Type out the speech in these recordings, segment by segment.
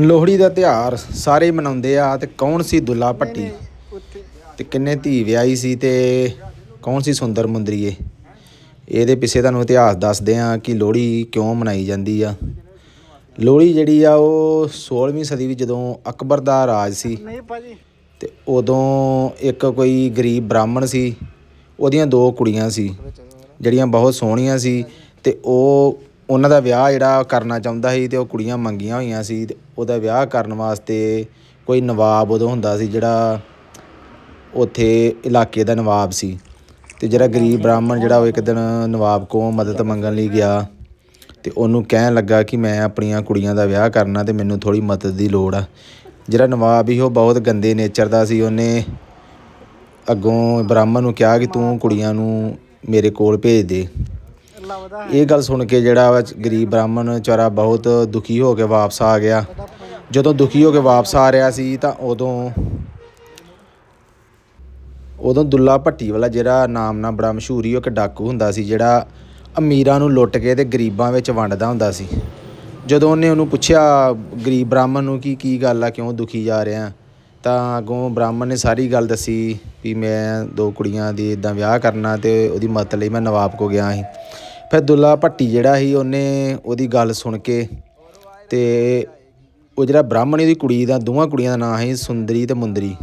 ਲੋਹੜੀ ਦਾ ਤਿਉਹਾਰ ਸਾਰੇ ਮਨਾਉਂਦੇ ਆ ਤੇ ਕੌਣ ਸੀ ਦੁੱਲਾ ਭੱਟੀ? ਤੇ ਕਿੰਨੇ ਧੀ ਵਿਆਹੀ ਸੀ ਤੇ ਕੌਣ ਸੀ ਸੁੰਦਰ ਮੁੰਦਰੀਏ ਇਹਦੇ ਪਿੱਛੇ ਤੁਹਾਨੂੰ ਇਤਿਹਾਸ ਦੱਸਦੇ ਆ ਕਿ ਲੋਹੜੀ ਕਿਉਂ ਮਨਾਈ ਜਾਂਦੀ ਆ। ਲੋਹੜੀ ਜਿਹੜੀ ਆ ਉਹ 16ਵੀਂ ਸਦੀ ਵਿੱਚ ਜਦੋਂ ਅਕਬਰ ਦਾ ਰਾਜ ਸੀ ਤੇ ਉਦੋਂ ਇੱਕ ਕੋਈ ਗਰੀਬ ਬ੍ਰਾਹਮਣ ਸੀ ਉਹਦੀਆਂ ਦੋ ਕੁੜੀਆਂ ਸੀ ਜਿਹੜੀਆਂ ਬਹੁਤ ਸੋਹਣੀਆਂ ਸੀ ਤੇ ਉਹ ਉਹਨਾਂ ਦਾ ਵਿਆਹ ਜਿਹੜਾ ਕਰਨਾ ਚਾਹੁੰਦਾ ਸੀ ਅਤੇ ਉਹ ਕੁੜੀਆਂ ਮੰਗੀਆਂ ਹੋਈਆਂ ਸੀ ਅਤੇ ਉਹਦਾ ਵਿਆਹ ਕਰਨ ਵਾਸਤੇ ਕੋਈ ਨਵਾਬ ਉਦੋਂ ਹੁੰਦਾ ਸੀ ਜਿਹੜਾ ਉੱਥੇ ਇਲਾਕੇ ਦਾ ਨਵਾਬ ਸੀ ਅਤੇ ਜਿਹੜਾ ਗਰੀਬ ਬ੍ਰਾਹਮਣ ਜਿਹੜਾ ਉਹ ਇੱਕ ਦਿਨ ਨਵਾਬ ਕੋਲ ਮਦਦ ਮੰਗਣ ਲਈ ਗਿਆ ਅਤੇ ਉਹਨੂੰ ਕਹਿਣ ਲੱਗਾ ਕਿ ਮੈਂ ਆਪਣੀਆਂ ਕੁੜੀਆਂ ਦਾ ਵਿਆਹ ਕਰਨਾ ਅਤੇ ਮੈਨੂੰ ਥੋੜ੍ਹੀ ਮਦਦ ਦੀ ਲੋੜ ਆ। ਜਿਹੜਾ ਨਵਾਬ ਸੀ ਉਹ ਬਹੁਤ ਗੰਦੇ ਨੇਚਰ ਦਾ ਸੀ। ਉਹਨੇ ਅੱਗੋਂ ਬ੍ਰਾਹਮਣ ਨੂੰ ਕਿਹਾ ਕਿ ਤੂੰ ਕੁੜੀਆਂ ਨੂੰ ਮੇਰੇ ਕੋਲ ਭੇਜ ਦੇ। ਇਹ ਗੱਲ ਸੁਣ ਕੇ ਜਿਹੜਾ ਵਾ ਗਰੀਬ ਬ੍ਰਾਹਮਣ ਵਿਚਾਰਾ ਬਹੁਤ ਦੁਖੀ ਹੋ ਕੇ ਵਾਪਸ ਆ ਗਿਆ। ਜਦੋਂ ਦੁਖੀ ਹੋ ਕੇ ਵਾਪਸ ਆ ਰਿਹਾ ਸੀ ਤਾਂ ਉਦੋਂ ਉਦੋਂ ਦੁੱਲਾ ਭੱਟੀ ਵਾਲਾ ਜਿਹੜਾ ਨਾਮ ਨਾਲ ਬੜਾ ਮਸ਼ਹੂਰ ਹੀ ਉਹ ਇੱਕ ਡਾਕੂ ਹੁੰਦਾ ਸੀ ਜਿਹੜਾ ਅਮੀਰਾਂ ਨੂੰ ਲੁੱਟ ਕੇ ਤੇ ਗਰੀਬਾਂ ਵਿੱਚ ਵੰਡਦਾ ਹੁੰਦਾ ਸੀ। ਜਦੋਂ ਉਹਨੇ ਉਹਨੂੰ ਪੁੱਛਿਆ ਗਰੀਬ ਬ੍ਰਾਹਮਣ ਨੂੰ ਕਿ ਕੀ ਗੱਲ ਆ, ਕਿਉਂ ਦੁਖੀ ਜਾ ਰਿਹਾ? ਤਾਂ ਅੱਗੋਂ ਬ੍ਰਾਹਮਣ ਨੇ ਸਾਰੀ ਗੱਲ ਦੱਸੀ ਵੀ ਮੈਂ ਦੋ ਕੁੜੀਆਂ ਦੀ ਇਦਾਂ ਵਿਆਹ ਕਰਨਾ ਤੇ ਉਹਦੀ ਮਦਦ ਲਈ ਮੈਂ ਨਵਾਬ ਕੋ ਗਿਆ ਸੀ। ਫਿਰ ਦੁੱਲਾ ਭੱਟੀ ਜਿਹੜਾ ਸੀ, ਉਹਨੇ ਉਹਦੀ ਗੱਲ ਸੁਣ ਕੇ ਤੇ ਉਹ ਜਿਹੜਾ ਬ੍ਰਾਹਮਣੀ ਦੀ ਕੁੜੀ ਦਾ, ਦੋਵਾਂ ਕੁੜੀਆਂ ਦਾ ਨਾਂ ਸੀ ਸੁੰਦਰੀ ਤੇ ਮੁੰਦਰੀ।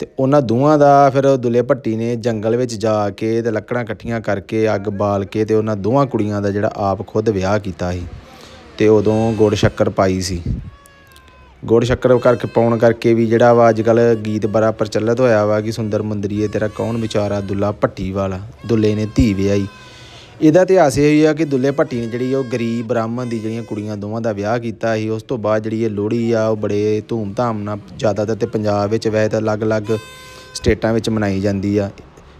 ਤੇ ਉਹਨਾਂ ਦੋਵਾਂ ਦਾ ਫਿਰ ਦੁੱਲੇ ਭੱਟੀ ਨੇ ਜੰਗਲ ਵਿੱਚ ਜਾ ਕੇ ਤੇ ਲੱਕੜਾਂ ਇਕੱਠੀਆਂ ਕਰਕੇ ਅੱਗ ਬਾਲ ਕੇ ਤੇ ਉਹਨਾਂ ਦੋਵਾਂ ਕੁੜੀਆਂ ਦਾ ਜਿਹੜਾ ਆਪ ਖੁਦ ਵਿਆਹ ਕੀਤਾ ਸੀ ਤੇ ਉਦੋਂ ਗੁੜ ਸ਼ੱਕਰ ਪਾਈ ਸੀ। ਗੁੜ ਸ਼ੱਕਰ ਕਰਕੇ ਪਾਉਣ ਕਰਕੇ ਵੀ ਜਿਹੜਾ ਵਾ ਅੱਜ ਕੱਲ ਗੀਤ ਬੜਾ ਪ੍ਰਚਲਿਤ ਹੋਇਆ ਵਾ ਕਿ ਸੁੰਦਰ ਮੁੰਦਰੀਏ ਤੇਰਾ ਕੌਣ ਵਿਚਾਰਾ ਦੁੱਲਾ ਭੱਟੀ ਵਾਲਾ? ਦੁੱਲੇ ਨੇ ਧੀ ਵਿਆਹੀ। ਇਹਦਾ ਇਤਿਹਾਸ ਇਹ ਹੀ ਆ ਕਿ ਦੁੱਲੇ ਭੱਟੀ ਨੇ ਜਿਹੜੀ ਉਹ ਗਰੀਬ ਬ੍ਰਾਹਮਣ ਦੀ ਜਿਹੜੀਆਂ ਕੁੜੀਆਂ ਦੋਵਾਂ ਦਾ ਵਿਆਹ ਕੀਤਾ ਸੀ, ਉਸ ਤੋਂ ਬਾਅਦ ਜਿਹੜੀ ਇਹ ਲੋਹੜੀ ਆ ਉਹ ਬੜੇ ਧੂਮ-ਧਾਮ ਨਾਲ ਜ਼ਿਆਦਾਤਰ ਤੇ ਪੰਜਾਬ ਵਿੱਚ ਵੈਸੇ ਤਾਂ ਅਲੱਗ-ਅਲੱਗ ਸਟੇਟਾਂ ਵਿੱਚ ਮਨਾਈ ਜਾਂਦੀ ਆ।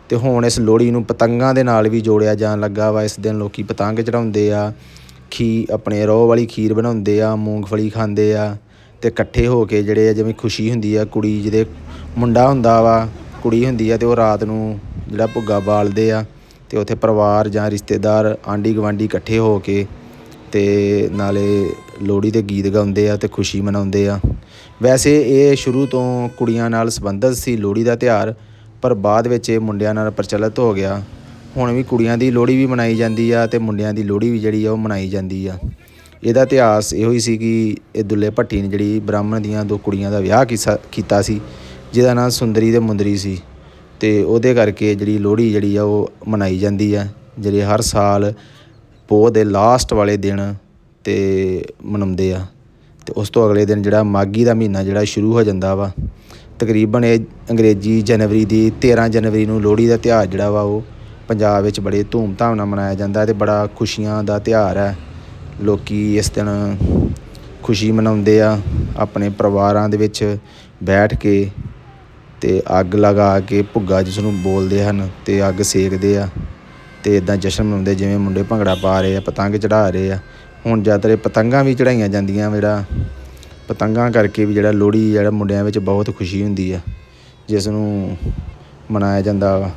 ਤੇ ਹੁਣ ਇਸ ਲੋਹੜੀ ਨੂੰ ਪਤੰਗਾਂ ਦੇ ਨਾਲ ਵੀ ਜੋੜਿਆ ਜਾਣ ਲੱਗਾ ਵਾ। ਇਸ ਦਿਨ ਲੋਕੀ ਪਤੰਗ ਚੜਾਉਂਦੇ ਆ, ਖੀ, ਆਪਣੇ ਰੋਹ ਵਾਲੀ ਖੀਰ ਬਣਾਉਂਦੇ ਆ, ਮੂੰਗਫਲੀ ਖਾਂਦੇ ਆ ਤੇ ਇਕੱਠੇ ਹੋ ਕੇ ਜਿਹੜੇ ਆ ਜਿਵੇਂ ਖੁਸ਼ੀ ਹੁੰਦੀ ਆ, ਕੁੜੀ ਜਿਹਦੇ ਮੁੰਡਾ ਹੁੰਦਾ ਵਾ, ਕੁੜੀ ਹੁੰਦੀ ਆ ਤੇ ਉਹ ਰਾਤ ਨੂੰ ਜਿਹੜਾ ਭੁੱਗਾ ਬਾਲਦੇ ਆ। ਤੇ ਉੱਥੇ ਪਰਿਵਾਰ ਜਾਂ ਰਿਸ਼ਤੇਦਾਰ ਆਂਢੀ ਗੁਆਂਢੀ ਇਕੱਠੇ ਹੋ ਕੇ ਤੇ ਨਾਲੇ ਲੋਹੜੀ ਦੇ ਗੀਤ ਗਾਉਂਦੇ ਆ ਤੇ ਖੁਸ਼ੀ ਮਨਾਉਂਦੇ ਆ। ਵੈਸੇ ਇਹ ਸ਼ੁਰੂ ਤੋਂ ਕੁੜੀਆਂ ਨਾਲ ਸੰਬੰਧਿਤ ਸੀ ਲੋਹੜੀ ਦਾ ਤਿਉਹਾਰ, ਪਰ ਬਾਅਦ ਵਿੱਚ ਇਹ ਮੁੰਡਿਆਂ ਨਾਲ ਪ੍ਰਚਲਿਤ ਹੋ ਗਿਆ। ਹੁਣ ਵੀ ਕੁੜੀਆਂ ਦੀ ਲੋਹੜੀ ਵੀ ਮਨਾਈ ਜਾਂਦੀ ਆ ਤੇ ਮੁੰਡਿਆਂ ਦੀ ਲੋਹੜੀ ਵੀ ਜਿਹੜੀ ਆ ਉਹ ਮਨਾਈ ਜਾਂਦੀ ਆ। ਇਹਦਾ ਇਤਿਹਾਸ ਇਹੋ ਹੀ ਸੀ ਕਿ ਇਹ ਦੁੱਲੇ ਭੱਟੀ ਨੇ ਜਿਹੜੀ ਬ੍ਰਾਹਮਣ ਦੀਆਂ ਦੋ ਕੁੜੀਆਂ ਦਾ ਵਿਆਹ ਕੀਸਾ- ਕੀਤਾ ਸੀ, ਜਿਹਦਾ ਨਾਂ ਸੁੰਦਰੀ ਤੇ ਮੁੰਦਰੀ ਸੀ। ਅਤੇ ਉਹਦੇ ਕਰਕੇ ਜਿਹੜੀ ਲੋਹੜੀ ਜਿਹੜੀ ਆ ਉਹ ਮਨਾਈ ਜਾਂਦੀ ਆ, ਜਿਹੜੀ ਹਰ ਸਾਲ ਪੋਹ ਦੇ ਲਾਸਟ ਵਾਲੇ ਦਿਨ ਤੇ ਮਨਾਉਂਦੇ ਆ। ਅਤੇ ਉਸ ਤੋਂ ਅਗਲੇ ਦਿਨ ਜਿਹੜਾ ਮਾਘੀ ਦਾ ਮਹੀਨਾ ਜਿਹੜਾ ਸ਼ੁਰੂ ਹੋ ਜਾਂਦਾ ਵਾ, ਤਕਰੀਬਨ ਇਹ ਅੰਗਰੇਜ਼ੀ ਜਨਵਰੀ ਦੀ 13 ਜਨਵਰੀ ਨੂੰ ਲੋਹੜੀ ਦਾ ਤਿਉਹਾਰ ਜਿਹੜਾ ਵਾ ਉਹ ਪੰਜਾਬ ਵਿੱਚ ਬੜੇ ਧੂਮਧਾਮ ਨਾਲ ਮਨਾਇਆ ਜਾਂਦਾ ਅਤੇ ਬੜਾ ਖੁਸ਼ੀਆਂ ਦਾ ਤਿਉਹਾਰ ਹੈ ਲੋਕ ਇਸ ਦਿਨ ਖੁਸ਼ੀ ਮਨਾਉਂਦੇ ਆ, ਆਪਣੇ ਪਰਿਵਾਰਾਂ ਦੇ ਵਿੱਚ ਬੈਠ ਕੇ ਤੇ ਅੱਗ ਲਗਾ ਕੇ ਭੁੱਗਾ ਜਿਸ ਨੂੰ ਬੋਲਦੇ ਹਨ ਤੇ ਅੱਗ ਸੇਕਦੇ ਆ ਤੇ ਇਦਾਂ ਜਸ਼ਨ ਮਨਾਉਂਦੇ ਜਿਵੇਂ ਮੁੰਡੇ ਭੰਗੜਾ ਪਾ ਰਹੇ ਆ, ਪਤੰਗ ਚੜਾ ਰਹੇ ਆ। ਹੁਣ ਜ਼ਿਆਦਾਤਰ ਇਹ ਪਤੰਗਾਂ ਵੀ ਚੜਾਈਆਂ ਜਾਂਦੀਆਂ ਜਿਹੜਾ, ਪਤੰਗਾਂ ਕਰਕੇ ਵੀ ਜਿਹੜਾ ਲੋਹੜੀ ਜਿਹੜਾ ਮੁੰਡਿਆਂ ਵਿੱਚ ਬਹੁਤ ਖੁਸ਼ੀ ਹੁੰਦੀ ਆ ਜਿਸ ਨੂੰ ਮਨਾਇਆ ਜਾਂਦਾ ਵਾ।